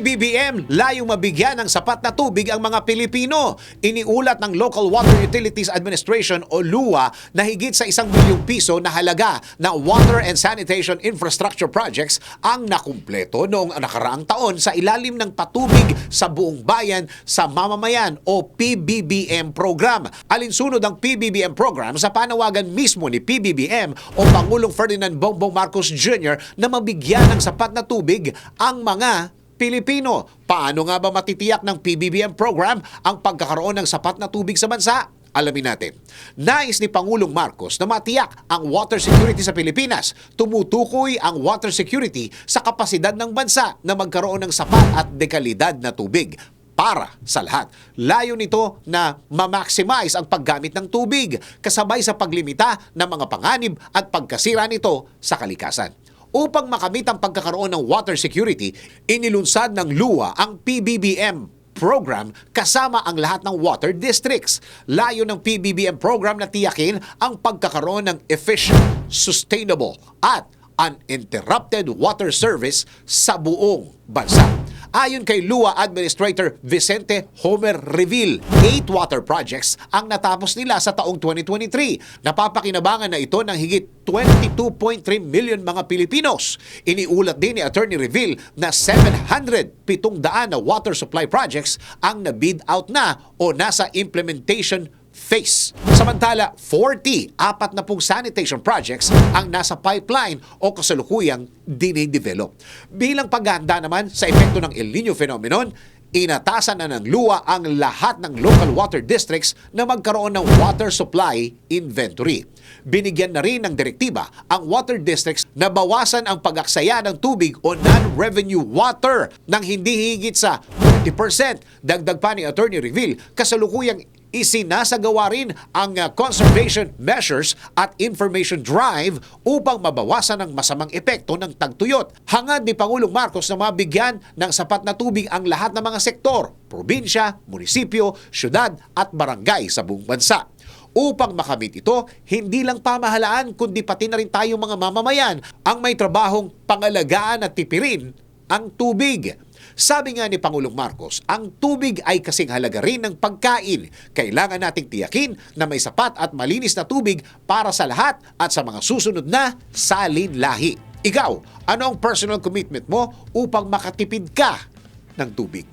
PBBM layong mabigyan ng sapat na tubig ang mga Pilipino. Iniulat ng Local Water Utilities Administration o LUA na higit sa isang milyong piso na halaga na water and sanitation infrastructure projects ang nakumpleto noong nakaraang taon sa ilalim ng patubig sa buong bayan sa mamamayan o PBBM program. Alinsunod ang PBBM program sa panawagan mismo ni PBBM o Pangulong Ferdinand Bongbong Marcos Jr. na mabigyan ng sapat na tubig ang mga Pilipino. Paano nga ba matitiyak ng PBBM program ang pagkakaroon ng sapat na tubig sa bansa? Alamin natin. Nais ni Pangulong Marcos na matiyak ang water security sa Pilipinas. Tumutukoy ang water security sa kapasidad ng bansa na magkaroon ng sapat at dekalidad na tubig para sa lahat. Layo nito na ma-maximize ang paggamit ng tubig kasabay sa paglimita ng mga panganib at pagkasira nito sa kalikasan. Upang makamit ang pagkakaroon ng water security, inilunsad ng LUA ang PBBM program kasama ang lahat ng water districts. Layo ng PBBM program na tiyakin ang pagkakaroon ng efficient, sustainable at uninterrupted water service sa buong bansa. Ayon kay LUA Administrator Vicente Homer Reville, 8 water projects ang natapos nila sa taong 2023. Napapakinabangan na ito ng higit 22.3 million mga Pilipinos. Iniulat din ni Attorney Reville na 700 700 na water supply projects ang na-bid out na o nasa implementation phase. Samantala, 40, apat na pong sanitation projects ang nasa pipeline o kasalukuyang dinidevelop. Bilang paghahanda naman sa epekto ng El Nino phenomenon, inatasan na ng luwa ang lahat ng local water districts na magkaroon ng water supply inventory. Binigyan na rin ng direktiba ang water districts na bawasan ang pag-aksaya ng tubig o non-revenue water ng hindi higit sa 30%. Dagdag pa ni Attorney Reville, kasalukuyang isinasagawa rin ang uh, conservation measures at information drive upang mabawasan ang masamang epekto ng tagtuyot. Hangad ni Pangulong Marcos na mabigyan ng sapat na tubig ang lahat ng mga sektor, probinsya, munisipyo, syudad at barangay sa buong bansa. Upang makamit ito, hindi lang pamahalaan kundi pati na rin tayong mga mamamayan ang may trabahong pangalagaan at tipirin ang tubig. Sabi nga ni Pangulong Marcos, ang tubig ay kasing halaga rin ng pagkain. Kailangan nating tiyakin na may sapat at malinis na tubig para sa lahat at sa mga susunod na salinlahi. Ikaw, ano ang personal commitment mo upang makatipid ka ng tubig?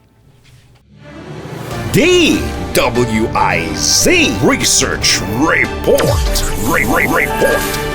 DWIZ Research Report. Re- Re- Report.